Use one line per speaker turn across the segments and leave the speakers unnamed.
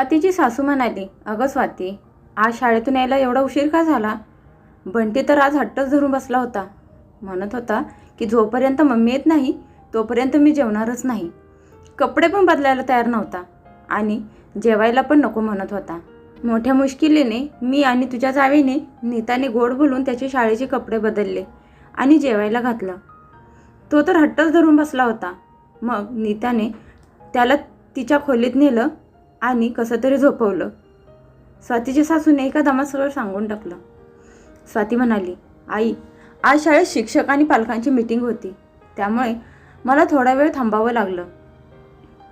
स्वातीची सासू म्हणाली अगं स्वाती आज शाळेतून यायला एवढा उशीर का झाला? बंटी तर आज हट्टच धरून बसला होता. म्हणत होता की जोपर्यंत मम्मी येत नाही तोपर्यंत मी जेवणारच नाही. कपडे पण बदलायला तयार नव्हता आणि जेवायला पण नको म्हणत होता. मोठ्या मुश्किलीने मी आणि तुझ्या जावेने नीताने गोड बोलून त्याचे शाळेचे कपडे बदलले आणि जेवायला घातलं. तो तर हट्टच धरून बसला होता. मग नीताने त्याला तिच्या खोलीत नेलं आणि कसं तरी झोपवलं. स्वातीच्या सासूने एका दमात सगळं सांगून टाकलं. स्वाती म्हणाली आई आज शाळेत शिक्षक आणि पालकांची मीटिंग होती. त्यामुळे मला थोडा वेळ थांबावं लागलं.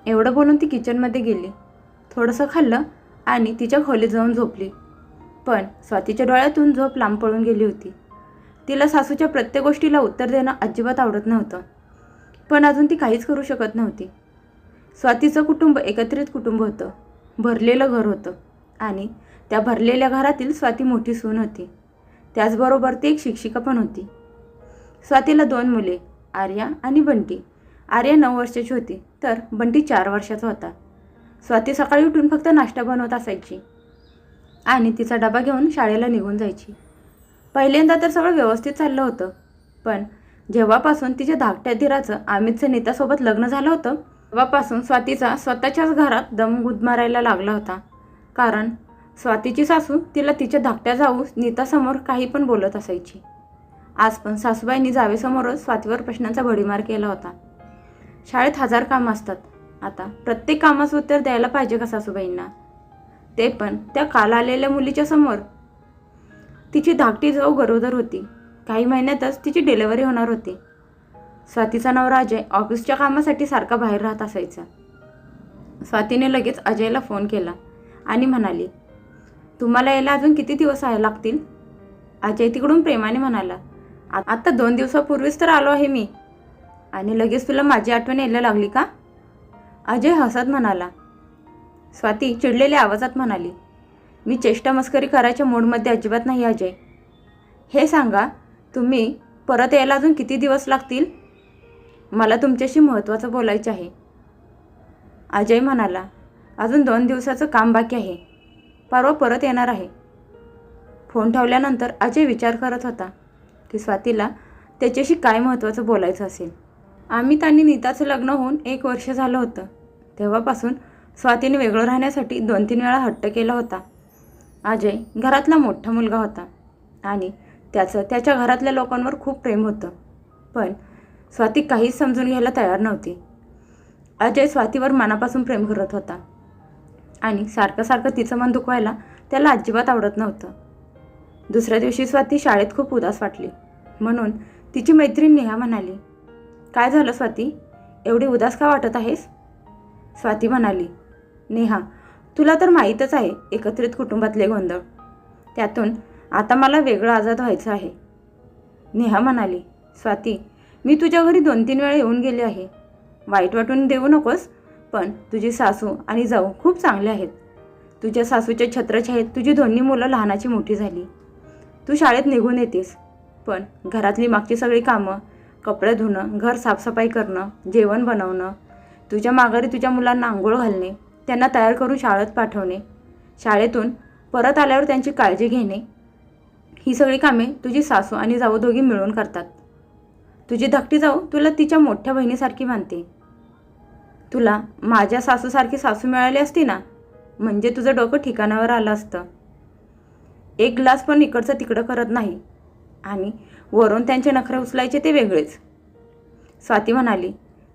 एवढं बोलून ती किचनमध्ये गेली. थोडंसं खाल्लं आणि तिच्या खोलीत जाऊन झोपली. पण स्वातीच्या डोळ्यातून झोप लांब पळून गेली होती. तिला सासूच्या प्रत्येक गोष्टीला उत्तर देणं अजिबात आवडत नव्हतं. पण अजून ती काहीच करू शकत नव्हती. स्वातीचं कुटुंब एकत्रित कुटुंब होतं. भरलेलं घर होतं. आणि त्या भरलेल्या घरातील स्वाती मोठी सून होती. त्याचबरोबर ती एक शिक्षिका पण होती. स्वातीला दोन मुले आर्या आणि बंटी. आर्या नऊ वर्षाची होती तर बंटी चार वर्षाचा होता. स्वाती सकाळी उठून फक्त नाश्ता बनवत असायची. आणि तिचा डबा घेऊन शाळेला निघून जायची. पहिल्यांदा तर सगळं व्यवस्थित चाललं होतं. पण जेव्हापासून तिच्या धाकट्या धीराचं अमितचं नेत्यासोबत लग्न झालं होतं तेव्हापासून स्वातीचा स्वतःच्याच घरात दम गुदमारायला लागला होता. कारण स्वातीची सासू तिला तिच्या धाकट्या जाऊ नीतासमोर काही पण बोलत असायची. आज पण सासूबाईंनी जावेसमोरच स्वातीवर प्रश्नांचा भडीमार केला होता. शाळेत हजार कामं असतात. आता प्रत्येक कामाचं उत्तर द्यायला पाहिजे का सासूबाईंना? ते पण त्या काल आलेल्या मुलीच्या समोर. तिची धाकटी जाऊ गरोदर होती. काही महिन्यातच तिची डिलेवरी होणार होती. स्वातीचा नवरा अजय ऑफिसच्या कामासाठी सारखा बाहेर राहत असायचा. स्वातीने लगेच अजयला फोन केला आणि म्हणाली तुम्हाला यायला अजून किती दिवस आहे लागतील? अजय तिकडून प्रेमाने म्हणाला आत्ता दोन दिवसापूर्वीच तर आलो आहे मी. आणि लगेच तुला माझी आठवण यायला लागली का? अजय हसत म्हणाला. स्वाती चिडलेल्या आवाजात म्हणाली मी चेष्टा मस्करी करायच्या मूडमध्ये अजिबात नाही अजय. हे सांगा तुम्ही परत यायला अजून किती दिवस लागतील? मला तुमच्याशी महत्त्वाचं बोलायचं आहे. अजय म्हणाला अजून दोन दिवसाचं काम बाकी आहे. परवा परत येणार आहे. फोन ठेवल्यानंतर अजय विचार करत होता की स्वातीला त्याच्याशी काय महत्त्वाचं बोलायचं असेल. आम्ही आणि नीताचं लग्न होऊन एक वर्ष झालं होतं. तेव्हापासून स्वातीने वेगळं राहण्यासाठी दोन तीन वेळा हट्ट केला होता. अजय घरातला मोठा मुलगा होता आणि त्याचं त्याच्या घरातल्या लोकांवर खूप प्रेम होतं. पण स्वाती काहीच समजून घ्यायला तयार नव्हती. अजय स्वातीवर मनापासून प्रेम करत होता. आणि सारखं सारखं तिचं मन दुखवायला त्याला अजिबात आवडत नव्हतं. दुसऱ्या दिवशी स्वाती शाळेत खूप उदास वाटली. म्हणून तिची मैत्रीण नेहा म्हणाली काय झालं स्वाती? एवढी उदास का वाटत आहेस? स्वाती म्हणाली नेहा तुला तर माहीतच आहे एकत्रित कुटुंबातले गोंधळ. त्यातून आता मला वेगळं आजाद व्हायचं आहे. नेहा म्हणाली स्वाती मी तुझ्या घरी दोन तीन वेळा येऊन गेले आहे. वाईट वाटून देऊ नकोस पण तुझी सासू आणि जाऊ खूप चांगले आहेत. तुझ्या सासूच्या छत्रछायेत तुझी दोन्ही मुलं लहानाची मोठी झाली. तू शाळेत निघून येतेस पण घरातली मागची सगळी कामं कपडे धुणं घर साफसफाई करणं जेवण बनवणं तुझ्या माघारी तुझ्या मुलांना आंघोळ घालणे त्यांना तयार करून शाळेत पाठवणे शाळेतून परत आल्यावर त्यांची काळजी घेणे ही सगळी कामे तुझी सासू आणि जाऊ दोघी मिळून करतात. तुझी धाकटी जाऊ तुला तिच्या मोठ्या बहिणीसारखी मानते. तुला माझ्या सासूसारखी सासू मिळाली असती ना म्हणजे तुझं डोकं ठिकाणावर आलं असतं. एक ग्लास पण इकडचं तिकडं करत नाही. आणि वरून त्यांचे नखरे उचलायचे ते वेगळेच. स्वाती म्हणाली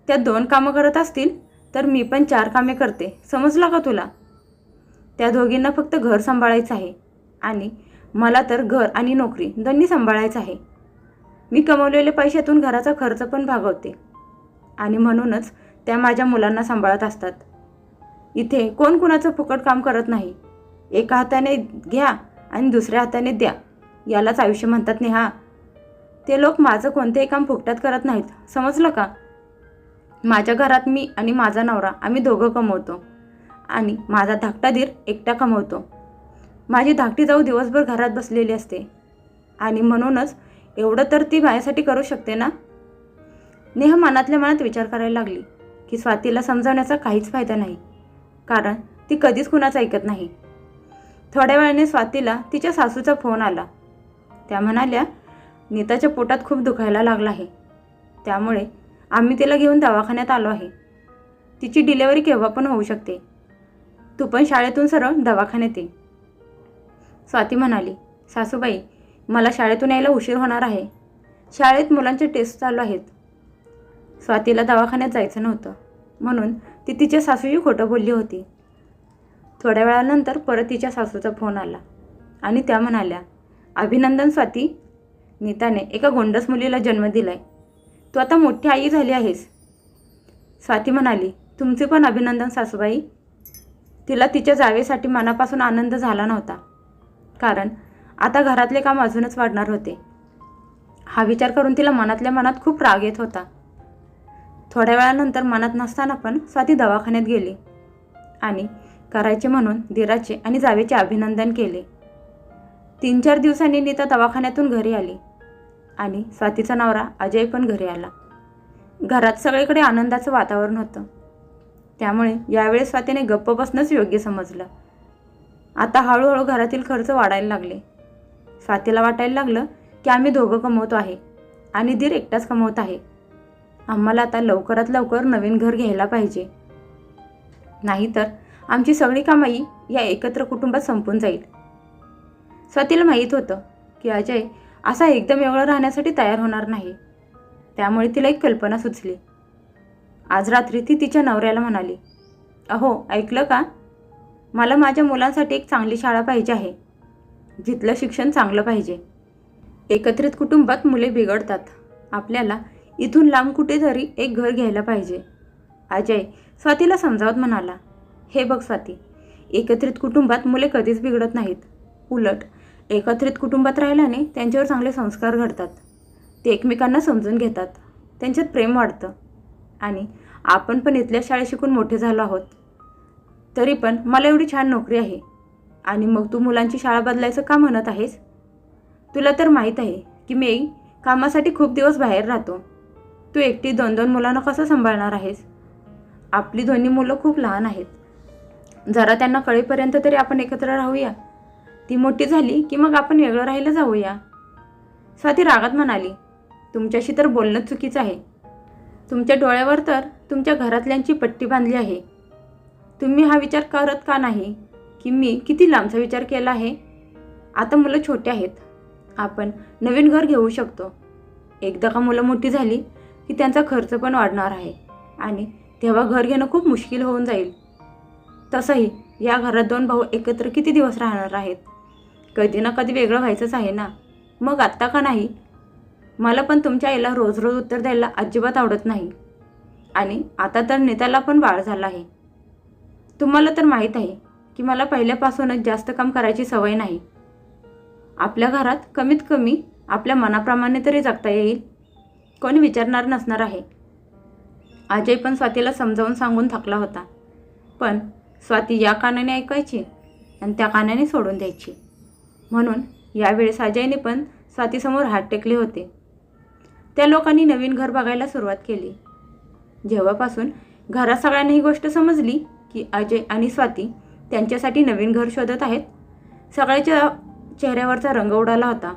त्या दोन कामं करत असतील तर मी पण चार कामे करते. समजला का तुला? त्या दोघींना फक्त घर सांभाळायचं आहे आणि मला तर घर आणि नोकरी दोन्ही सांभाळायचं आहे. मी कमवलेल्या पैशातून घराचा खर्च पण भागवते. आणि म्हणूनच त्या माझ्या मुलांना सांभाळत असतात. इथे कोण कुणाचं फुकट काम करत नाही. एका हाताने घ्या आणि दुसऱ्या हाताने द्या. यालाच आयुष्य म्हणतात नेहा. ते लोक माझं कोणतेही काम फुकटात करत नाहीत. समजलं का? माझ्या घरात मी आणि माझा नवरा आम्ही दोघं कमवतो. आणि माझा धाकटा धीर एकटा कमवतो. माझी धाकटी जाऊ दिवसभर घरात बसलेली असते. आणि म्हणूनच एवढं तर ती माझ्यासाठी करू शकते ना? नेहा मनातल्या मनात विचार करायला लागली की स्वातीला समजावण्याचा काहीच फायदा नाही कारण ती कधीच कुणाचं ऐकत नाही. थोड्या वेळाने स्वातीला तिच्या सासूचा फोन आला. त्या म्हणाल्या नीताच्या पोटात खूप दुखायला लागला आहे. त्यामुळे आम्ही तिला घेऊन दवाखान्यात आलो आहे. तिची डिलेवरी केव्हा पण होऊ शकते. तू पण शाळेतून सरळ दवाखान्यात ये. स्वाती म्हणाली सासूबाई मला शाळेतून यायला उशीर होणार आहे. शाळेत मुलांचे टेस्ट चालू आहेत. स्वातीला दवाखान्यात जायचं नव्हतं. म्हणून ती तिच्या सासूची खोटं बोलली होती. थोड्या वेळानंतर परत तिच्या सासूचा फोन आला आणि त्या म्हणाल्या अभिनंदन स्वाती नीताने एका गोंडस मुलीला जन्म दिलाय. तू आता मोठी आई झाली आहेस. स्वाती म्हणाली तुमचे पण अभिनंदन सासूबाई. तिला तिच्या जावेसाठी मनापासून आनंद झाला नव्हता. कारण आता घरातले काम अजूनच वाढणार होते. हा विचार करून तिला मनातल्या मनात खूप राग येत होता. थोड्या वेळानंतर मनात नसताना पण स्वाती दवाखान्यात गेली आणि करायचे म्हणून दिराचे आणि जावेचे अभिनंदन केले. तीन चार दिवसांनी नीता दवाखान्यातून घरी आली आणि स्वातीचा नवरा अजय पण घरी आला. घरात सगळीकडे आनंदाचं वातावरण होतं. त्यामुळे यावेळेस स्वातीने गप्प बसणंच योग्य समजलं. आता हळूहळू घरातील खर्च वाढायला लागले. स्वातीला वाटायला लागलं की आम्ही दोघं कमवतो आहे आणि दीर एकटाच कमवत आहे. आम्हाला आता लवकरात लवकर नवीन घर घ्यायला पाहिजे. नाहीतर आमची सगळी कमाई या एकत्र कुटुंबात संपून जाईल. स्वातीला माहीत होतं की अजय असा एकदम एवढं राहण्यासाठी तयार होणार नाही. त्यामुळे तिला एक कल्पना सुचली. आज रात्री ती तिच्या नवऱ्याला म्हणाली अहो ऐकलं का? मला माझ्या मुलांसाठी एक चांगली शाळा पाहिजे आहे. जिथलं शिक्षण चांगलं पाहिजे. एकत्रित कुटुंबात मुले बिघडतात. आपल्याला इथून लांब कुठेतरी एक घर घ्यायला पाहिजे. अजय स्वातीला समजावत म्हणाला हे बघ स्वाती एकत्रित कुटुंबात मुले कधीच बिघडत नाहीत. उलट एकत्रित कुटुंबात राहिल्याने त्यांच्यावर चांगले संस्कार घडतात. ते एकमेकांना समजून घेतात. त्यांच्यात प्रेम वाढतं. आणि आपण पण इथल्या शाळेत शिकून मोठे झालो आहोत. तरी पण मला एवढी छान नोकरी आहे. आणि मग तू मुलांची शाळा बदलायचं का म्हणत आहेस? तुला तर माहीत आहे की मी कामासाठी खूप दिवस बाहेर राहतो. तू एकटी दोन दोन मुलांना कसं सांभाळणार आहेस? आपली दोन्ही मुलं खूप लहान आहेत. जरा त्यांना कळेपर्यंत तरी आपण एकत्र राहूया. ती मोठी झाली की मग आपण वेगळं राहायला जाऊया. स्वाती रागात म्हणाली तुमच्याशी तर बोलणं चुकीचं आहे. तुमच्या डोळ्यावर तर तुमच्या घरातल्यांची पट्टी बांधली आहे. तुम्ही हा विचार करत का नाही? की मी किती लांबचा विचार केला आहे? आता मुलं छोटे आहेत. आपण नवीन घर घेऊ शकतो. एकदा का मुलं मोठी झाली की त्यांचा खर्च पण वाढणार आहे आणि तेव्हा घर घेणं खूप मुश्किल होऊन जाईल. तसंही या घरात दोन भाऊ एकत्र किती दिवस राहणार आहेत? कधी ना कधी वेगळं व्हायचंच आहे ना? मग आत्ता का नाही? मला पण तुमच्या आईला रोज रोज उत्तर द्यायला अजिबात आवडत नाही. आणि आता तर नेत्याला पण बाळ झाला आहे. तुम्हाला तर माहीत आहे की मला पहिल्यापासूनच जास्त काम करायची सवय नाही. आपल्या घरात कमीत कमी आपल्या मनाप्रमाणे तरी जगता येईल. कोणी विचारणार नसणार आहे. अजय पण स्वातीला समजावून सांगून थकला होता. पण स्वाती या कानाने ऐकायची आणि त्या कानाने सोडून द्यायची. म्हणून यावेळेस अजयने पण स्वातीसमोर हात टेकले होते. त्या लोकांनी नवीन घर बघायला सुरुवात केली. जेव्हापासून घरात सगळ्यांना ही गोष्ट समजली की अजय आणि स्वाती त्यांच्यासाठी नवीन घर शोधत आहेत. सगळ्याच्या चेहऱ्यावरचा रंग उडाला होता.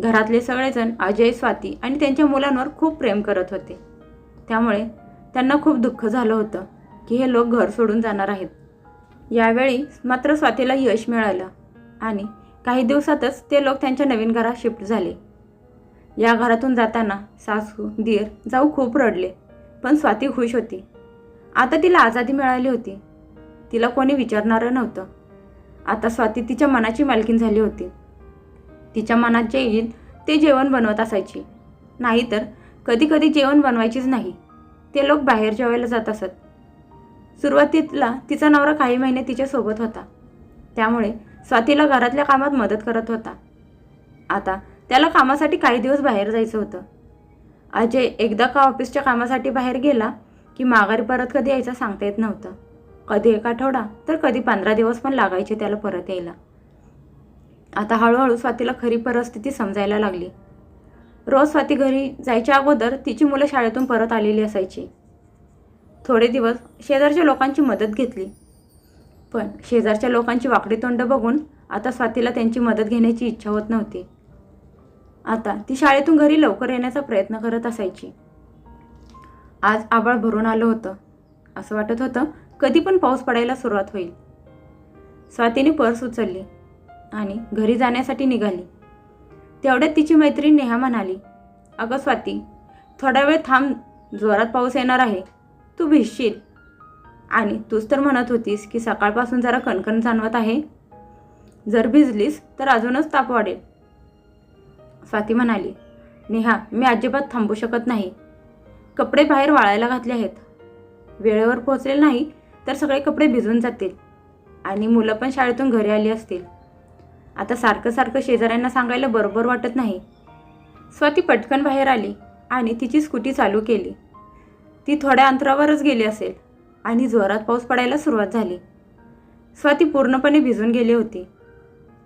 घरातले सगळेजण अजय स्वाती आणि त्यांच्या मुलांवर खूप प्रेम करत होते. त्यामुळे त्यांना खूप दुःख झालं होतं की हे लोक घर सोडून जाणार आहेत. यावेळी मात्र स्वातीला यश मिळालं आणि काही दिवसातच ते लोक त्यांच्या नवीन घरात शिफ्ट झाले. या घरातून जाताना सासू दीर जाऊ खूप रडले पण स्वाती खुश होती. आता तिला आझादी मिळाली होती. तिला कोणी विचारणारं नव्हतं. आता स्वाती तिच्या मनाची मालकीन झाली होती. तिच्या मनात जे येईल ते जेवण बनवत असायची. नाहीतर कधी कधी जेवण बनवायचीच नाही. ते लोक बाहेर जेवायला जात असत. सुरुवातीला तिचा नवरा काही महिने तिच्यासोबत होता. त्यामुळे स्वातीला घरातल्या कामात मदत करत होता. आता त्याला कामासाठी काही दिवस बाहेर जायचं होतं. अजय एकदा का ऑफिसच्या कामासाठी बाहेर गेला की माघारी परत कधी यायचं सांगता येत नव्हतं. कधी एक आठवडा तर कधी पंधरा दिवस पण लागायचे त्याला परत यायला. आता हळूहळू स्वातीला खरी परिस्थिती समजायला लागली. रोज स्वाती घरी जायच्या अगोदर तिची मुलं शाळेतून परत आलेली असायची. थोडे दिवस शेजारच्या लोकांची मदत घेतली. पण शेजारच्या लोकांची वाकडी तोंड बघून आता स्वातीला त्यांची मदत घेण्याची इच्छा होत नव्हती. आता ती शाळेतून घरी लवकर येण्याचा प्रयत्न करत असायची. आज आबाळ भरून आलं होतं असं वाटत होतं कधी पण पाऊस पडायला सुरुवात होईल. स्वातीने पर्स उचलली आणि घरी जाण्यासाठी निघाली. तेवढ्यात तिची मैत्रीण नेहा म्हणाली अगं स्वाती थोडा वेळ थांब जोरात पाऊस येणार आहे. तू भिजशील. आणि तूच तर म्हणत होतीस की सकाळपासून जरा कणकण जाणवत आहे. जर भिजलीस तर अजूनच ताप वाढेल. स्वाती म्हणाली नेहा मी अजिबात थांबू शकत नाही. कपडे बाहेर वाळायला घातले आहेत. वेळेवर पोहोचले नाही तर सगळे कपडे भिजून जातील. आणि मुलं पण शाळेतून घरी आली असतील. आता सारखं सारखं शेजाऱ्यांना सांगायला बरोबर वाटत नाही. स्वाती पटकन बाहेर आली आणि तिची स्कूटी चालू केली. ती थोड्या अंतरावरच गेली असेल आणि जोरात पाऊस पडायला सुरुवात झाली. स्वाती पूर्णपणे भिजून गेली होती.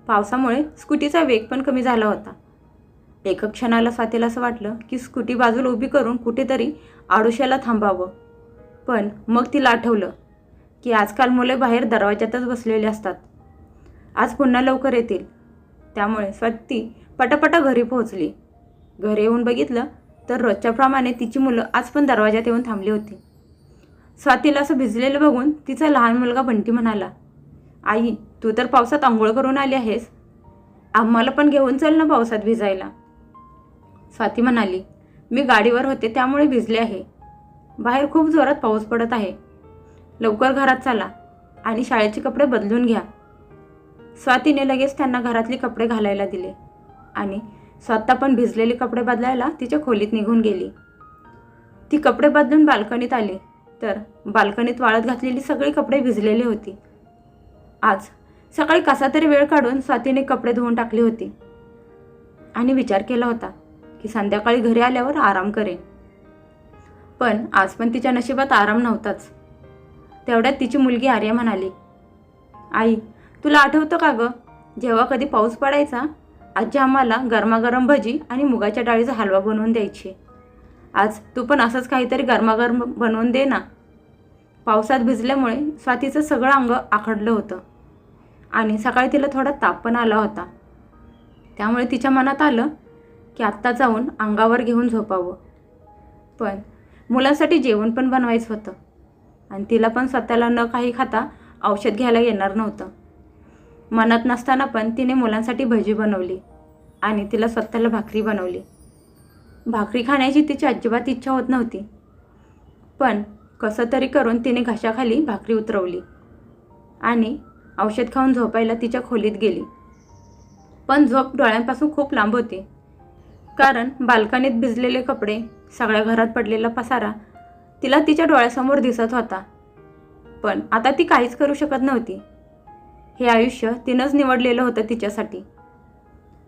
पावसामुळे स्कूटीचा वेग पण कमी झाला होता. एका क्षणाला स्वातीला असं वाटलं की स्कूटी बाजूला उभी करून कुठेतरी आडोशाला थांबावं. पण मग तिला आठवलं की आजकाल मुले बाहेर दरवाज्यातच बसलेली असतात. आज पुन्हा लवकर येतील. त्यामुळे स्वाती पटापटा घरी पोहोचली. घरी येऊन बघितलं तर रोजच्याप्रमाणे तिची मुलं आज पण दरवाज्यात येऊन थांबली होती. स्वातीला असं भिजलेलं बघून तिचा लहान मुलगा बंटी म्हणाला आई तू तर पावसात आंघोळ करून आली आहेस. आम्हाला पण घेऊन चल ना पावसात भिजायला. स्वाती म्हणाली मी गाडीवर होते त्यामुळे भिजले आहे. बाहेर खूप जोरात पाऊस पडत आहे. लवकर घरात चला आणि शाळेचे कपडे बदलून घ्या. स्वातीने लगेच त्यांना घरातली कपडे घालायला दिले आणि स्वतः पण भिजलेले कपडे बदलायला तिच्या खोलीत निघून गेली. ती कपडे बदलून बाल्कनीत आली तर बाल्कनीत वाळत घातलेली सगळी कपडे भिजलेली होती. आज सकाळी कसा तरी वेळ काढून स्वातीने कपडे धुवून टाकली होती. आणि विचार केला होता की संध्याकाळी घरी आल्यावर आराम करेन. पण आज पण तिच्या नशिबात आराम नव्हताच. तेवढ्यात तिची मुलगी आर्या म्हणाली आई तुला आठवतं का गं? जेव्हा कधी पाऊस पडायचा आजी आम्हाला गरमागरम भजी आणि मुगाच्या डाळीचा हलवा बनवून द्यायची. आज तू पण असंच काहीतरी गरमागरम बनवून दे ना. पावसात भिजल्यामुळे स्वातीचं सगळं अंग आखडलं होतं आणि सकाळी तिला थोडा ताप पण आला होता. त्यामुळे तिच्या मनात आलं की आत्ता जाऊन अंगावर घेऊन झोपावं. पण मुलांसाठी जेवण पण बनवायचं होतं. आणि तिला पण स्वतःला न काही खाता औषध घ्यायला येणार नव्हतं. मनात नसताना पण तिने मुलांसाठी भजी बनवली आणि तिला स्वतःला भाकरी बनवली. भाकरी खाण्याची तिची अजिबात इच्छा होत नव्हती. पण कसं तरी करून तिने घशाखाली भाकरी उतरवली आणि औषध खाऊन झोपायला तिच्या खोलीत गेली. पण झोप डोळ्यांपासून खूप लांब होती. कारण बाल्कनीत भिजलेले कपडे सगळ्या घरात पडलेला पसारा तिला तिच्या डोळ्यासमोर दिसत होता. पण आता ती काहीच करू शकत नव्हती. हे आयुष्य तिनंच निवडलेलं होतं तिच्यासाठी.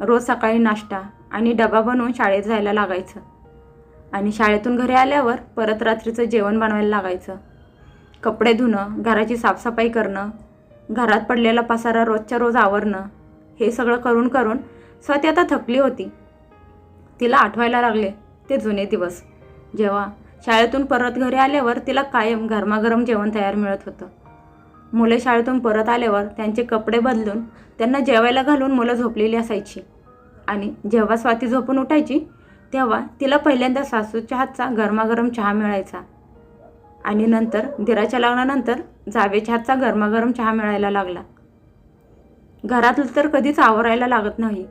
रोज सकाळी नाश्ता आणि डबा बनवून शाळेत जायला लागायचं. आणि शाळेतून घरी आल्यावर परत रात्रीचं जेवण बनवायला लागायचं. कपडे धुणं घराची साफसफाई करणं घरात पडलेला पसारा रोजच्या रोज आवरणं हे सगळं करून करून स्वाती आता थकली होती. तिला आठवायला लागले ते जुने दिवस. जेव्हा शाळेतून परत घरी आल्यावर तिला कायम गरमागरम जेवण तयार मिळत होतं. मुले शाळेतून परत आल्यावर त्यांचे कपडे बदलून त्यांना जेवायला घालून मुलं झोपलेली असायची. आणि जेव्हा स्वाती झोपून उठायची तेव्हा तिला पहिल्यांदा सासूच्या हातचा गरमागरम चहा मिळायचा. आणि नंतर दिराच्या लग्नानंतर जावेच्या हातचा गरमागरम चहा मिळायला लागला. घरातलं तर कधीच आवरायला लागत नाही.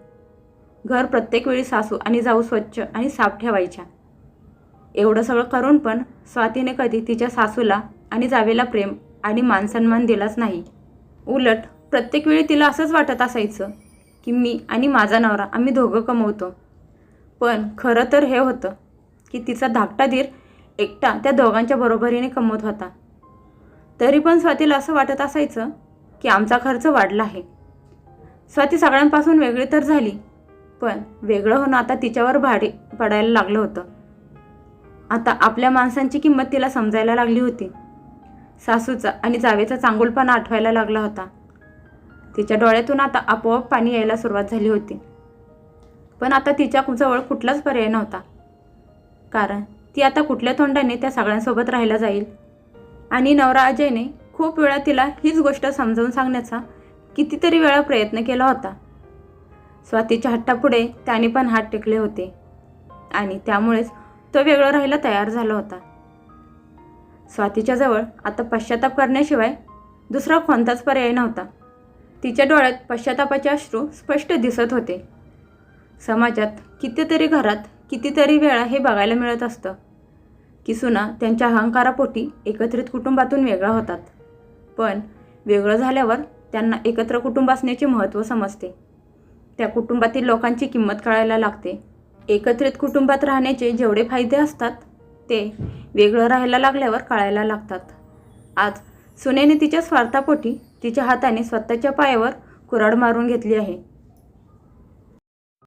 घर प्रत्येक वेळी सासू आणि जाऊ स्वच्छ आणि साफ ठेवायच्या. एवढं सगळं करून पण स्वातीने कधी तिच्या सासूला आणि जावेला प्रेम आणि मानसन्मान दिलाच नाही. उलट प्रत्येक वेळी तिला असंच वाटत असायचं की मी आणि माझा नवरा आम्ही दोघं कमवतो. पण खरं तर हे होतं की तिचा धाकटा धीर एकटा त्या दोघांच्या बरोबरीने कमवत होता. तरी पण स्वातीला असं वाटत असायचं की आमचा खर्च वाढला आहे. स्वाती सगळ्यांपासून वेगळी तर झाली पण वेगळं होणं आता तिच्यावर भाडे पडायला लागलं होतं. आता आपल्या माणसांची किंमत तिला समजायला लागली होती. सासूचा आणि जावेचा चांगुलपणा आठवायला लागला होता. तिच्या डोळ्यातून आता आपोआप पाणी यायला सुरुवात झाली होती. पण आता तिच्या जवळ कुठलाच पर्याय नव्हता. कारण ती आता कुठल्या तोंडाने त्या सगळ्यांसोबत राहायला जाईल. आणि नवरा अजयने खूप खूप वेळा तिला हीच गोष्ट समजावून सांगण्याचा कितीतरी वेळा प्रयत्न केला होता. स्वातीच्या हट्टापुढे त्याने पण हात टेकले होते. आणि त्यामुळेच तो वेगळं राहायला तयार झाला होता. स्वातीच्या जवळ आता पश्चाताप करण्याशिवाय दुसरा कोणताच पर्याय नव्हता. तिच्या डोळ्यात पश्चातापाचे अश्रू स्पष्ट दिसत होते. समाजात कितीतरी घरात कितीतरी वेळा हे बघायला मिळत असतं की सुना त्यांच्या अहंकारापोटी एकत्रित कुटुंबातून वेगळा होतात. पण वेगळं झाल्यावर त्यांना एकत्र कुटुंब असण्याचे महत्त्व समजते. त्या कुटुंबातील लोकांची किंमत कळायला लागते. एकत्रित कुटुंबात राहण्याचे जेवढे फायदे असतात ते वेगळं राहायला लागल्यावर कळायला लागतात. आज सुनेने तिच्या स्वार्थापोटी तिच्या हाताने स्वतःच्या पायावर कुऱ्हाड मारून घेतली आहे.